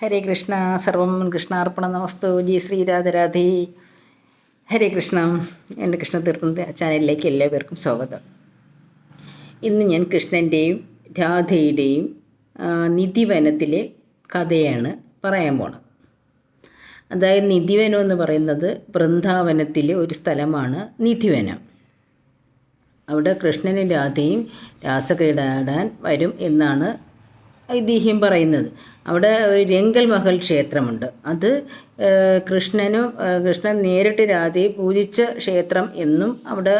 ഹരേ കൃഷ്ണ സർവം കൃഷ്ണാർപ്പണ നമസ്തു. ജി ശ്രീരാധരാധേ ഹരേ കൃഷ്ണ. എന്റെ കൃഷ്ണതീർത്ഥം ചാനലിലേക്ക് എല്ലാവർക്കും സ്വാഗതം. ഇന്ന് ഞാൻ കൃഷ്ണന്റെയും രാധയുടെയും നിധിവനത്തിലെ കഥയാണ് പറയാൻ പോണത്. അതായത് നിധിവനം എന്ന് പറയുന്നത് വൃന്ദാവനത്തിലെ ഒരു സ്ഥലമാണ് നിധിവനം. അവിടെ കൃഷ്ണനും രാധയും രാസക്രീഡാടാൻ വരും എന്നാണ് ഐതിഹ്യം പറയുന്നത്. അവിടെ ഒരു രംഗൽ മഹൽ ക്ഷേത്രമുണ്ട്. അത് കൃഷ്ണനും കൃഷ്ണൻ നേരിട്ട് രാധയെ പൂജിച്ച ക്ഷേത്രം എന്നും അവിടെ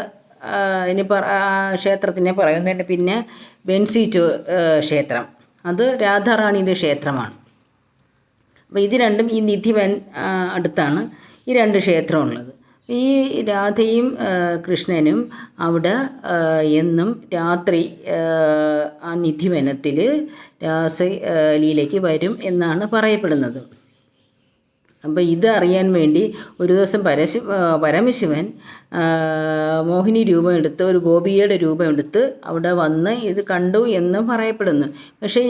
ഇനി പറ ക്ഷേത്രത്തിനെ പറയുന്നുണ്ട്. പിന്നെ ബെൻസി ചോ ക്ഷേത്രം. അത് രാധാറാണിയുടെ ക്ഷേത്രമാണ്. അപ്പോൾ ഇത് രണ്ടും ഈ നിധിവൻ അടുത്താണ് ഈ രണ്ട് ക്ഷേത്രമുള്ളത്. ഈ രാധയും കൃഷ്ണനും അവിടെ എന്നും രാത്രി ആ, നിധിവനത്തിൽ രാസ ലീലയ്ക്ക് വരും എന്നാണ് പറയപ്പെടുന്നത്. അപ്പോൾ ഇത് അറിയാൻ വേണ്ടി ഒരു ദിവസം പരശി പരമശിവൻ മോഹിനി രൂപം എടുത്ത് ഒരു ഗോപിയുടെ രൂപം എടുത്ത് അവിടെ വന്ന് ഇത് കണ്ടു എന്ന് പറയപ്പെടുന്നു. പക്ഷേ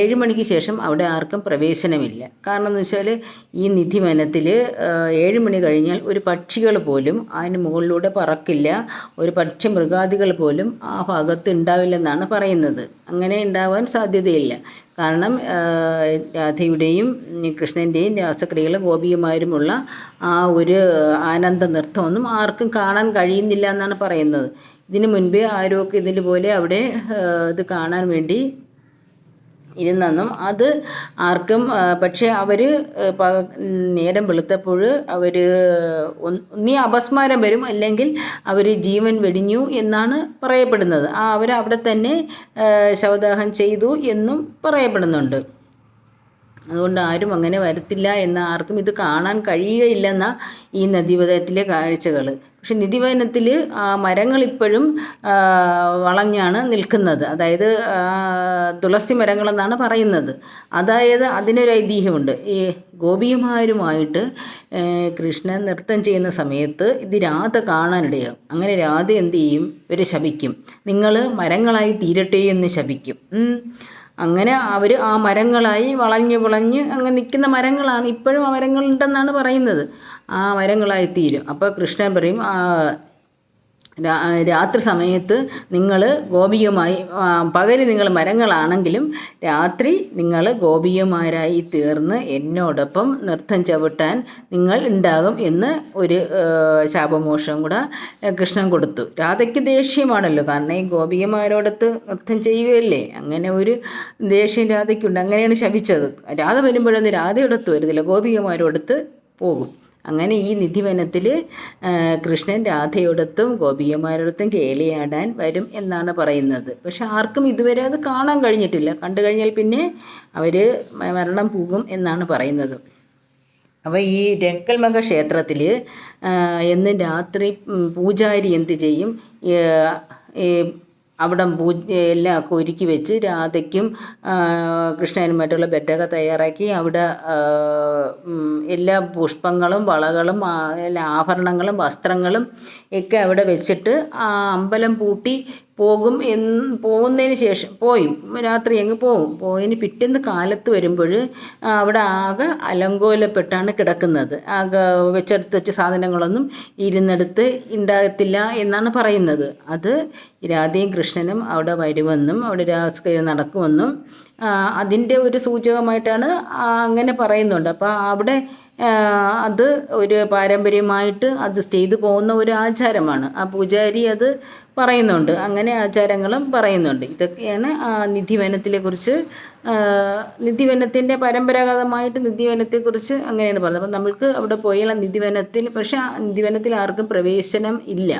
ഏഴ് മണിക്ക് ശേഷം അവിടെ ആർക്കും പ്രവേശനമില്ല. കാരണം എന്ന് വെച്ചാൽ ഈ നിധിവനത്തിൽ ഏഴ് മണി കഴിഞ്ഞാൽ ഒരു പക്ഷികൾ പോലും അതിന് മുകളിലൂടെ പറക്കില്ല. ഒരു പക്ഷി മൃഗാദികൾ പോലും ആ ഭാഗത്ത് ഉണ്ടാവില്ലെന്നാണ് പറയുന്നത്. അങ്ങനെ ഉണ്ടാവാൻ സാധ്യതയില്ല. കാരണം രാധയുടെയും കൃഷ്ണന്റെയും രാസക്രിയകളും ഗോപികമാരുമുള്ള ആ ഒരു ആനന്ദ നൃത്തമൊന്നും ആർക്കും കാണാൻ കഴിയുന്നില്ല എന്നാണ് പറയുന്നത്. ഇതിനു മുൻപേ ആരോഗ്യ ഇതിൽ പോലെ അവിടെ ഇത് കാണാൻ വേണ്ടി ഇരുന്നെന്നും അത് ആർക്കും പക്ഷേ അവർ നേരം വെളുത്തപ്പോൾ അവർ ഒന്നീ അപസ്മാരം വരും അല്ലെങ്കിൽ അവർ ജീവൻ വെടിഞ്ഞു എന്നാണ് പറയപ്പെടുന്നത്. അവർ അവിടെ തന്നെ ശവദാഹം ചെയ്തു എന്നും പറയപ്പെടുന്നുണ്ട്. അതുകൊണ്ട് ആരും അങ്ങനെ വരത്തില്ല എന്ന് ആർക്കും ഇത് കാണാൻ കഴിയുകയില്ലെന്ന ഈ നദീവതയത്തിലെ കാഴ്ചകൾ പക്ഷെ നിധിവനത്തിൽ മരങ്ങൾ ഇപ്പോഴും വളഞ്ഞാണ് നിൽക്കുന്നത്. അതായത് തുളസി മരങ്ങളെന്നാണ് പറയുന്നത്. അതായത് അതിനൊരു ഐതിഹ്യമുണ്ട്. ഈ ഗോപികമാരുമായിട്ട് കൃഷ്ണൻ നൃത്തം ചെയ്യുന്ന സമയത്ത് ഇത് രാധ കാണാനിടയാവും അങ്ങനെ രാധ എന്ത് ചെയ്യും? ഇവരെ ശപിക്കും. നിങ്ങൾ മരങ്ങളായി തീരട്ടെ എന്ന് ശപിക്കും. അങ്ങനെ അവർ ആ മരങ്ങളായി വളഞ്ഞ് വിളഞ്ഞ് അങ്ങ് നിൽക്കുന്ന മരങ്ങളാണ്. ഇപ്പോഴും ആ മരങ്ങളുണ്ടെന്നാണ് പറയുന്നത്. ആ മരങ്ങളായി തീരും. അപ്പോൾ കൃഷ്ണൻ പറയും രാത്രി സമയത്ത് നിങ്ങൾ ഗോപികമായി പകൽ നിങ്ങൾ മരങ്ങളാണെങ്കിലും രാത്രി നിങ്ങൾ ഗോപികമാരായി തീർന്ന് എന്നോടൊപ്പം നൃത്തം ചവിട്ടാൻ നിങ്ങൾ ഉണ്ടാകും എന്ന് ഒരു ശാപമോഷം കൂടെ കൃഷ്ണൻ കൊടുത്തു. രാധയ്ക്ക് ദേഷ്യമാണല്ലോ. കാരണം ഈ ഗോപികമാരോടൊത്ത് നൃത്തം ചെയ്യുകയല്ലേ? അങ്ങനെ ഒരു ദേഷ്യം രാധയ്ക്കുണ്ട്. അങ്ങനെയാണ് ശപിച്ചത്. രാധ വരുമ്പോഴൊന്നും രാധയോടൊത്ത് വരുന്നില്ല ഗോപികമാരോടൊത്ത് പോകും. അങ്ങനെ ഈ നിധിവനത്തിൽ കൃഷ്ണൻ രാധയോടത്തും ഗോപികമാരോടൊത്തും കേളിയാടാൻ വരും എന്നാണ് പറയുന്നത്. പക്ഷെ ആർക്കും ഇതുവരെ അത് കാണാൻ കഴിഞ്ഞിട്ടില്ല. കണ്ടു കഴിഞ്ഞാൽ പിന്നെ അവർ മരണം പോകും എന്നാണ് പറയുന്നത്. അപ്പോൾ ഈ രക്കൽമക ക്ഷേത്രത്തിൽ എന്നും രാത്രി പൂജാരി എന്ത് ചെയ്യും? അവിടെ പൂജ എല്ലാം ഒക്കെ ഒരുക്കി വെച്ച് രാധയ്ക്കും കൃഷ്ണനും മറ്റുള്ള ബെഡൊക്കെ തയ്യാറാക്കി. അവിടെ എല്ലാ പുഷ്പങ്ങളും വളകളും എല്ലാ ആഭരണങ്ങളും വസ്ത്രങ്ങളും ഒക്കെ അവിടെ വെച്ചിട്ട് ആ അമ്പലം പൂട്ടി പോകും എന്ന് പോകുന്നതിന് ശേഷം പോയി. രാത്രി അങ്ങ് പോകും. പോയതിന് പിറ്റേന്ന് കാലത്ത് വരുമ്പോൾ അവിടെ ആകെ അലങ്കോലപ്പെട്ടാണ് കിടക്കുന്നത്. ആകെ വെച്ചെടുത്ത് വെച്ച സാധനങ്ങളൊന്നും ഇരുന്നെടുത്ത് ഉണ്ടാകത്തില്ല എന്നാണ് പറയുന്നത്. അത് രാധയും കൃഷ്ണനും അവിടെ വരുമെന്നും അവിടെ രാസക്രിയ നടക്കുമെന്നും അതിന്റെ ഒരു സൂചകമായിട്ടാണ് അങ്ങനെ പറയുന്നുണ്ട്. അപ്പോൾ അവിടെ അത് ഒരു പാരമ്പര്യമായിട്ട് അത് ചെയ്തു പോകുന്ന ഒരു ആചാരമാണ്. ആ പൂജാരി അത് പറയുന്നുണ്ട്. അങ്ങനെ ആചാരങ്ങളും പറയുന്നുണ്ട്. ഇതൊക്കെയാണ് നിധിവനത്തിലെ കുറിച്ച് നിധിവനത്തിന്റെ പരമ്പരാഗതമായിട്ട് നിധിവനത്തെക്കുറിച്ച് അങ്ങനെയാണ് പറയുന്നത് അപ്പം നമ്മൾക്ക് അവിടെ പോയാൽ നിധിവനത്തിൽ പക്ഷേ നിധിവനത്തിൽ ആർക്കും പ്രവേശനം ഇല്ല.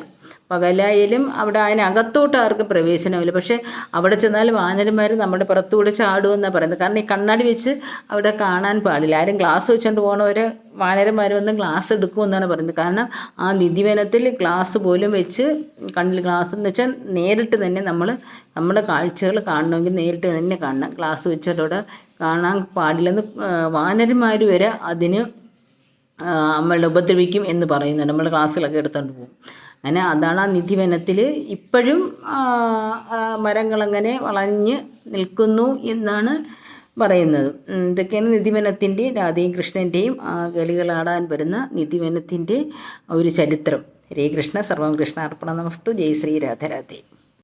പകലായാലും അവിടെ അതിനകത്തോട്ട് ആർക്കും പ്രവേശനമില്ല. പക്ഷേ അവിടെ ചെന്നാൽ വാനരന്മാർ നമ്മുടെ പുറത്തുകൂടെ ചാടുമെന്നാണ് പറയുന്നത്. കാരണം ഈ കണ്ണാടി വെച്ച് അവിടെ കാണാൻ പാടില്ല. ആരും ഗ്ലാസ് വെച്ചുകൊണ്ട് പോകണവരെ വാനരന്മാർ വന്ന് ഗ്ലാസ് എടുക്കുമെന്നാണ് പറയുന്നത്. കാരണം ആ നിധിവനത്തിൽ ഗ്ലാസ് പോലും വെച്ച് കണ്ണിൽ ഗ്ലാസ് എന്ന് വെച്ചാൽ നേരിട്ട് തന്നെ നമ്മൾ നമ്മുടെ കാഴ്ചകൾ കാണണമെങ്കിൽ നേരിട്ട് തന്നെ കാണണം. ഗ്ലാസ് വെച്ചിട്ടവിടെ കാണാൻ പാടില്ലെന്ന് വാനരന്മാർ വരെ അതിന് നമ്മളുടെ നമ്മളെ ഉപദ്രവിക്കും എന്ന് പറയുന്നുണ്ട് നമ്മൾ ക്ലാസ്സിലൊക്കെ എടുത്തുകൊണ്ട് പോകും. അങ്ങനെ അതാണ് ആ നിധിവനത്തിൽ ഇപ്പോഴും മരങ്ങൾ ആ, മരങ്ങളങ്ങനെ വളഞ്ഞ് നിൽക്കുന്നു എന്നാണ് പറയുന്നത്. ഇതൊക്കെയാണ് നിധിവനത്തിന്റെ രാധയും കൃഷ്ണന്റെയും കളികളാടാൻ വരുന്ന നിധിവനത്തിന്റെ ഒരു ചരിത്രം. ഹരേ കൃഷ്ണ സർവം കൃഷ്ണ അർപ്പണ നമസ്തു. ജയ് ശ്രീ രാധരാധേ